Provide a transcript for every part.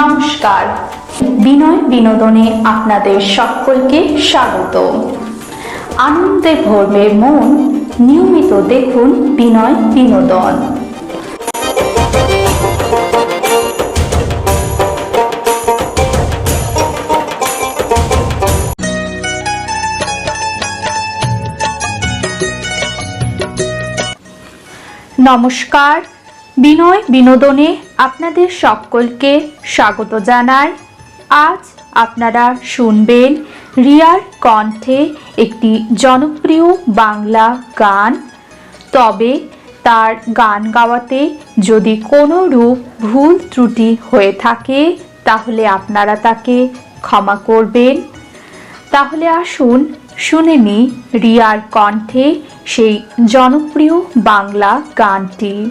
নমস্কার। বিনয় বিনোদনে আপনাদের সকলকে স্বাগত। আনন্দে ভরবে মন নিয়মিত দেখুন বিনয় বিনোদন। নমস্কার বিনয় বিনোদনে আপনাদের সকলকে স্বাগত জানাই। আজ আপনারা শুনবেন রিয়ার কণ্ঠে একটি জনপ্রিয় বাংলা গান। তবে তার গান গাওয়াতে যদি কোনো রূপ ভুল ত্রুটি হয়ে থাকে, তাহলে আপনারা তাকে ক্ষমা করবেন। তাহলে আসুন শুনে নি রিয়ার কণ্ঠে সেই জনপ্রিয় বাংলা গানটি।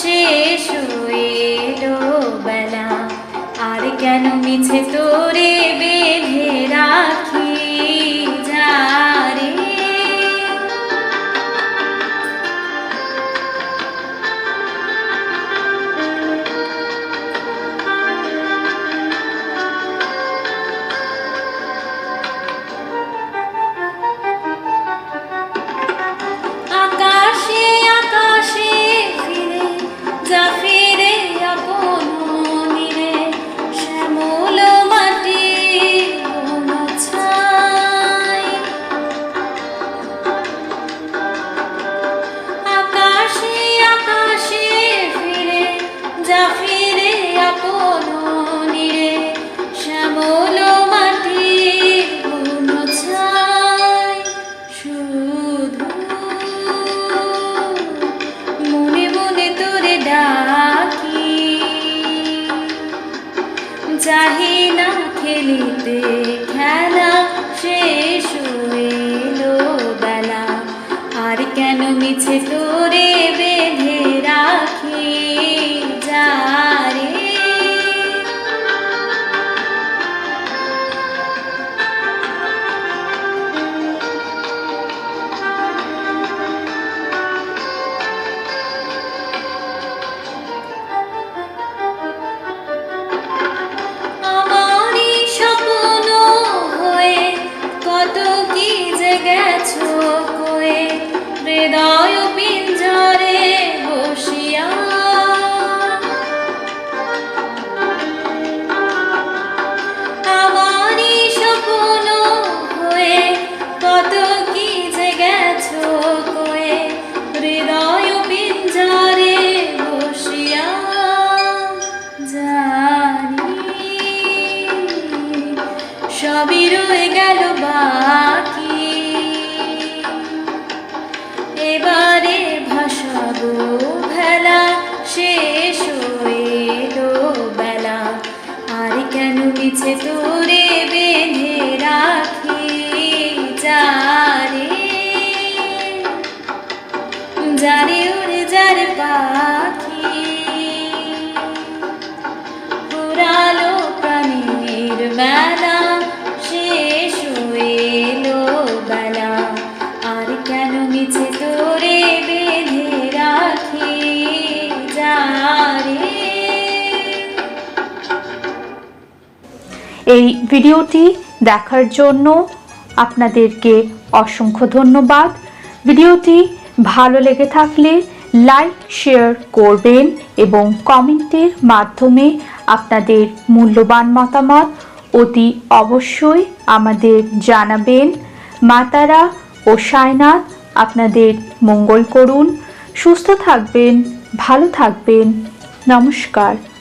শেষ হইল বেলা। আর কেন মিছে তোরে বেঁধে রাখি? খেলিতে হৃদয় কেন মিছে তোরে বেঁধে রাখি যারে যার এই ভিডিওটি দেখার জন্য আপনাদেরকে অসংখ্য ধন্যবাদ। ভিডিওটি ভালো লেগে থাকলে লাইক, শেয়ার করবেন এবং কমেন্টের মাধ্যমে আপনাদের মূল্যবান মতামত অতি অবশ্যই আমাদের জানাবেন। মাতারা ও সায়নাথ, আপনাদের মঙ্গল করুন। সুস্থ থাকবেন, ভালো থাকবেন। নমস্কার।